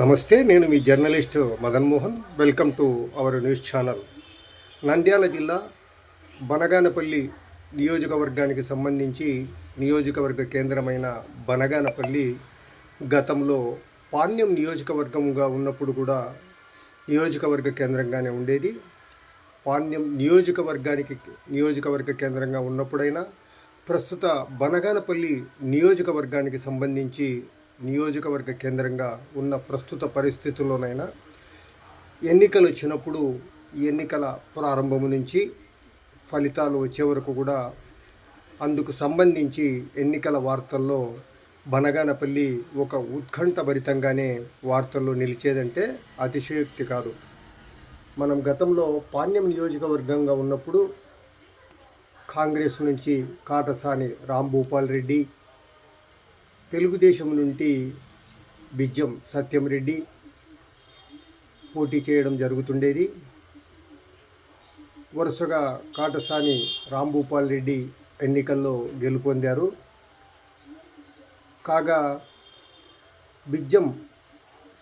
నమస్తే నేను మీ journalist Madan Mohan. Welcome to our news channel. Nandyal జిల్లా బనగానపల్లి నియోజకవర్గానికి సంబంధించి నియోజకవర్గ కేంద్రమైన బనగానపల్లి గతంలో పాణ్యం నియోజకవర్గంగా ఉన్నప్పుడు కూడా నియోజకవర్గ కేంద్రంగానే ఉండేది. పాణ్యం నియోజకవర్గానికి నియోజకవర్గ కేంద్రంగా ఉన్నప్పుడైనా ప్రస్తుత బనగానపల్లి నియోజకవర్గానికి సంబంధించి నియోజకవర్గ కేంద్రంగా ఉన్న ప్రస్తుత పరిస్థితుల్లోనైనా ఎన్నికలు వచ్చినప్పుడు ఈ ఎన్నికల ప్రారంభం నుంచి ఫలితాలు వచ్చే వరకు కూడా అందుకు సంబంధించి ఎన్నికల వార్తల్లో బనగానపల్లి ఒక ఉత్కంఠభరితంగానే వార్తల్లో నిలిచేదంటే అతిశయోక్తి కాదు. మనం గతంలో పాణ్యం నియోజకవర్గంగా ఉన్నప్పుడు కాంగ్రెస్ నుంచి కాటసాని రాంభూపాల్ రెడ్డి తెలుగుదేశం నుండి బిజ్జం సత్యం రెడ్డి పోటీ చేయడం జరుగుతుండేది. వరుసగా కాటసాని రాంభూపాల్ రెడ్డి ఎన్నికల్లో గెలుపొందారు. కాగా బిజ్జం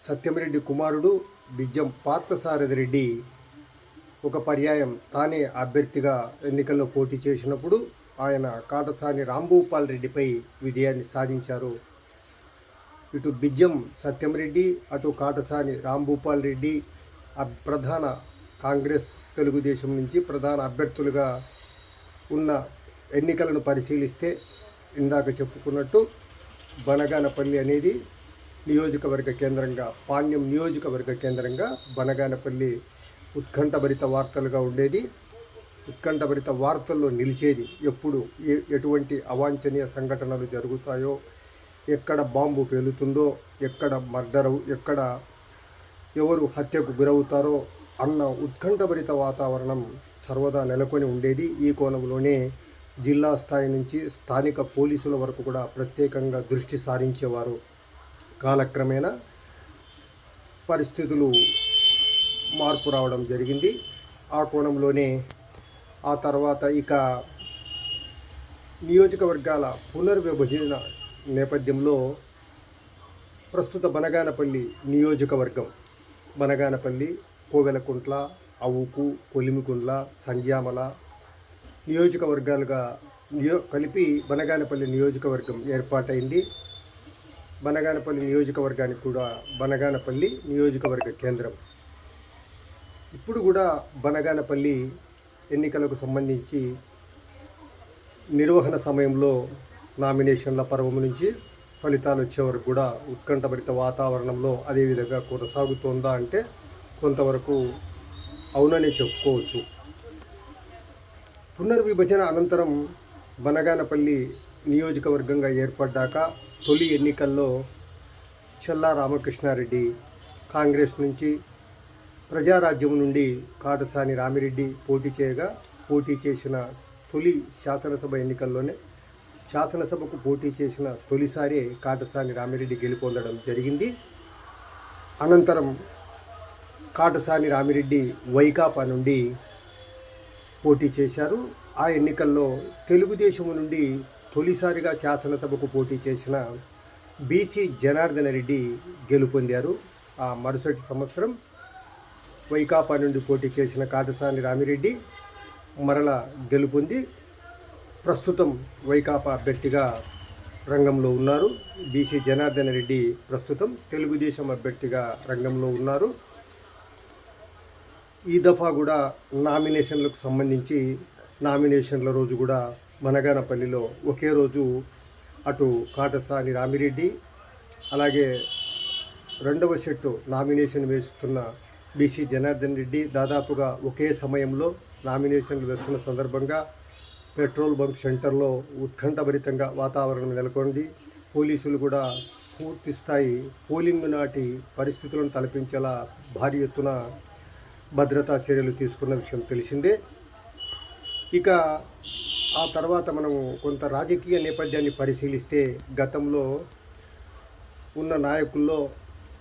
సత్యంరెడ్డి కుమారుడు బిజ్జం పార్థసారథి రెడ్డి ఒక పర్యాయం తానే అభ్యర్థిగా ఎన్నికల్లో పోటీ చేసినప్పుడు ఆయన కాటసాని రాంభూపాల్ రెడ్డిపై విజయాన్ని సాధించారు. ఇటు బిజ్జం సత్యంరెడ్డి అటు కాటసాని రాంభూపాల్ రెడ్డి ప్రధాన కాంగ్రెస్ తెలుగుదేశం నుంచి ప్రధాన అభ్యర్థులుగా ఉన్న ఎన్నికలను పరిశీలిస్తే ఇందాక చెప్పుకున్నట్టు బనగానపల్లి అనేది నియోజకవర్గ కేంద్రంగా పాణ్యం నియోజకవర్గ కేంద్రంగా బనగానపల్లి ఉత్కంఠభరిత వార్తలుగా ఉండేది. ఉత్కంఠభరిత వార్తల్లో నిలిచేది ఎప్పుడు ఏ ఎటువంటి అవాంఛనీయ సంఘటనలు జరుగుతాయో ఎక్కడ బాంబు పేలుతుందో ఎక్కడ మర్డరు ఎక్కడ ఎవరు హత్యకు గురవుతారో అన్న ఉత్కంఠభరిత వాతావరణం సర్వదా నెలకొని ఉండేది. ఈ కోణంలోనే జిల్లా స్థాయి నుంచి స్థానిక పోలీసుల వరకు కూడా ప్రత్యేకంగా దృష్టి సారించేవారు. కాలక్రమేణా పరిస్థితులు మార్పు రావడం జరిగింది. ఆ కోణంలోనే ఆ తర్వాత ఇక నియోజకవర్గాల పునర్విభజన నేపథ్యంలో ప్రస్తుత బనగానపల్లి నియోజకవర్గం. బనగానపల్లి కోవెలకుంట్ల అవుకు కొలిమికుండ్ల సంధ్యామల నియోజకవర్గాలుగా నియో కలిపి బనగానపల్లి నియోజకవర్గం ఏర్పాటైంది. బనగానపల్లి నియోజకవర్గానికి కూడా బనగానపల్లి నియోజకవర్గ కేంద్రం. ఇప్పుడు కూడా బనగానపల్లి ఎన్నికలకు సంబంధించి నిర్వహణ సమయంలో నామినేషన్ల పర్వం నుంచి ఫలితాలు వచ్చే వరకు కూడా ఉత్కంఠభరిత వాతావరణంలో అదేవిధంగా కొనసాగుతోందా అంటే కొంతవరకు అవుననే చెప్పుకోవచ్చు. పునర్విభజన అనంతరం బనగానపల్లి నియోజకవర్గంగా ఏర్పడ్డాక తొలి ఎన్నికల్లో చెల్లా రామకృష్ణారెడ్డి కాంగ్రెస్ నుంచి ప్రజారాజ్యం నుండి కాటసాని రామిరెడ్డి పోటీ చేయగా పోటీ చేసిన తొలి శాసనసభ ఎన్నికల్లోనే శాసనసభకు పోటీ చేసిన తొలిసారి కాటసాని రామిరెడ్డి గెలుపొందడం జరిగింది. అనంతరం కాటసాని రామిరెడ్డి వైకాపా నుండి పోటీ చేశారు. ఆ ఎన్నికల్లో తెలుగుదేశం నుండి తొలిసారిగా శాసనసభకు పోటీ చేసిన బీసీ జనార్దన రెడ్డి గెలుపొందారు. ఆ మరుసటి సంవత్సరం వైకాపా నుండి పోటీ చేసిన కాటసాని రామిరెడ్డి మరల గెలుపొంది ప్రస్తుతం వైకాపా అభ్యర్థిగా రంగంలో ఉన్నారు. బీసీ జనార్దన రెడ్డి ప్రస్తుతం తెలుగుదేశం అభ్యర్థిగా రంగంలో ఉన్నారు. ఈ దఫా కూడా నామినేషన్లకు సంబంధించి నామినేషన్ల రోజు కూడా మనగానపల్లిలో ఒకే రోజు అటు కాటసాని రామిరెడ్డి అలాగే రెండవ సెట్టు నామినేషన్ వేస్తున్న బీసీ జనార్దన్ రెడ్డి దాదాపుగా ఒకే సమయంలో నామినేషన్లు వేస్తున్న సందర్భంగా పెట్రోల్ బంక్ సెంటర్లో ఉత్కంఠభరితంగా వాతావరణం నెలకొంది. పోలీసులు కూడా పూర్తి స్థాయి పోలింగ్ నాటి పరిస్థితులను తలపించేలా భారీ ఎత్తున భద్రతా చర్యలు తీసుకున్న విషయం తెలిసిందే. ఇక ఆ తర్వాత మనం కొంత రాజకీయ నేపథ్యాన్ని పరిశీలిస్తే గతంలో ఉన్న నాయకుల్లో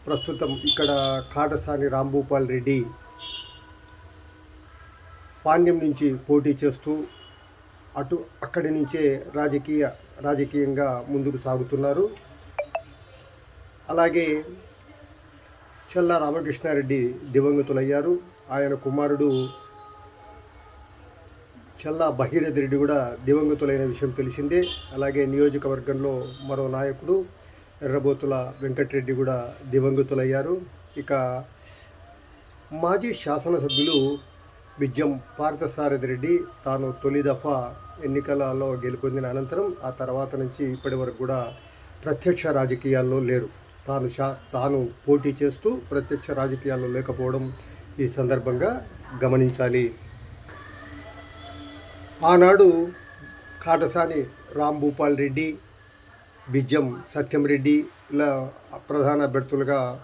ప్రస్తుతం ఇక్కడ కాటసాని రాంభూపాల్ రెడ్డి పాండ్యం నుంచి పోటీ చేస్తూ అటు అక్కడి నుంచే రాజకీయ రాజకీయంగా ముందుకు సాగుతున్నారు. అలాగే చెల్ల రామకృష్ణారెడ్డి దివంగతులయ్యారు. ఆయన కుమారుడు చెల్ల భగీరథ రెడ్డి కూడా దివంగతులైన విషయం తెలిసిందే. అలాగే నియోజకవర్గంలో మరో నాయకుడు ఎర్రబోతుల వెంకటరెడ్డి కూడా దివంగతులయ్యారు. ఇక మాజీ శాసనసభ్యులు బిజ్జం పార్థసారథి రెడ్డి తాను తొలి దఫా ఎన్నికలలో గెలుపొందిన అనంతరం ఆ తర్వాత నుంచి ఇప్పటి వరకు కూడా ప్రత్యక్ష రాజకీయాల్లో లేరు. తాను షా తాను పోటీ చేస్తూ ప్రత్యక్ష రాజకీయాల్లో లేకపోవడం ఈ సందర్భంగా గమనించాలి. ఆనాడు కాటసాని రామ్ భూపాల్ రెడ్డి బిజ్యం సత్యం రెడ్డి ఇలా ప్రధాన అభ్యర్థులుగా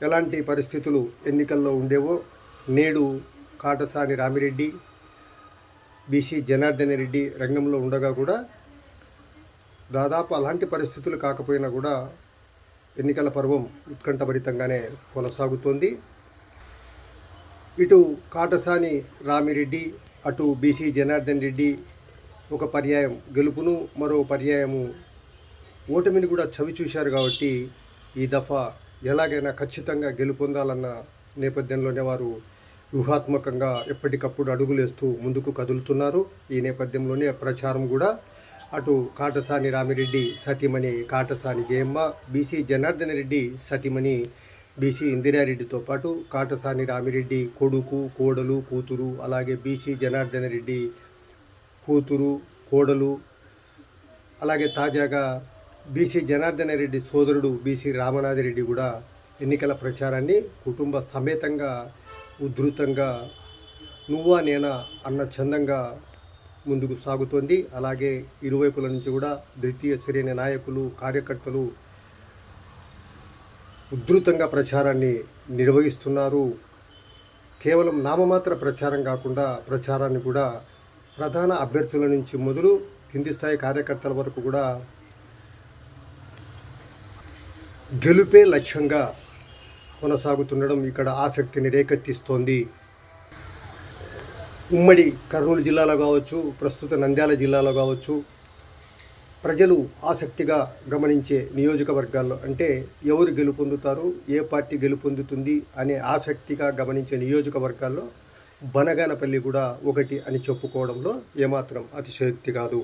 ఎలాంటి పరిస్థితులు ఎన్నికల్లో ఉండేవో నేడు కాటసాని రామిరెడ్డి బీసీ జనార్దన్ రెడ్డి రంగంలో ఉండగా కూడా దాదాపు అలాంటి పరిస్థితులు కాకపోయినా కూడా ఎన్నికల పర్వం ఉత్కంఠభరితంగానే కొనసాగుతోంది. ఇటు కాటసాని రామిరెడ్డి అటు బీసీ జనార్దన్ రెడ్డి ఒక పర్యాయం గెలుపును మరో పర్యాయము ఓటమిని కూడా చవి చూశారు కాబట్టి ఈ దఫా ఎలాగైనా ఖచ్చితంగా గెలుపొందాలన్న నేపథ్యంలోనే వారు వ్యూహాత్మకంగా ఎప్పటికప్పుడు అడుగులేస్తూ ముందుకు కదులుతున్నారు. ఈ నేపథ్యంలోనే ప్రచారం కూడా అటు కాటసాని రామిరెడ్డి సతీమణి కాటసాని జయమ్మ బీసీ జనార్దన్ రెడ్డి సతీమణి బీసీ ఇందిరారెడ్డితో పాటు కాటసాని రామిరెడ్డి కొడుకు కోడలు కూతురు అలాగే బీసీ జనార్దన్ రెడ్డి కూతురు కోడలు అలాగే తాజాగా బీసీ జనార్దన రెడ్డి సోదరుడు బీసీ రామనాథరెడ్డి కూడా ఎన్నికల ప్రచారాన్ని కుటుంబ సమేతంగా ఉధృతంగా నువ్వా నేనా అన్న చందంగా ముందుకు సాగుతోంది. అలాగే ఇరువైపుల నుంచి కూడా ద్వితీయ శ్రేణి నాయకులు కార్యకర్తలు ఉధృతంగా ప్రచారాన్ని నిర్వహిస్తున్నారు. కేవలం నామమాత్ర ప్రచారం కాకుండా ప్రచారాన్ని కూడా ప్రధాన అభ్యర్థుల నుంచి మొదలు కింది స్థాయి కార్యకర్తల వరకు కూడా గెలుపే లక్ష్యంగా కొనసాగుతుండడం ఇక్కడ ఆసక్తిని రేకెత్తిస్తోంది. ఉమ్మడి కర్నూలు జిల్లాలో కావచ్చు ప్రస్తుత నంద్యాల జిల్లాలో కావచ్చు ప్రజలు ఆసక్తిగా గమనించే నియోజకవర్గాల్లో అంటే ఎవరు గెలుపొందుతారు ఏ పార్టీ గెలుపొందుతుంది అనే ఆసక్తిగా గమనించే నియోజకవర్గాల్లో బనగానపల్లి కూడా ఒకటి అని చెప్పుకోవడంలో ఏమాత్రం అతిశయోక్తి కాదు.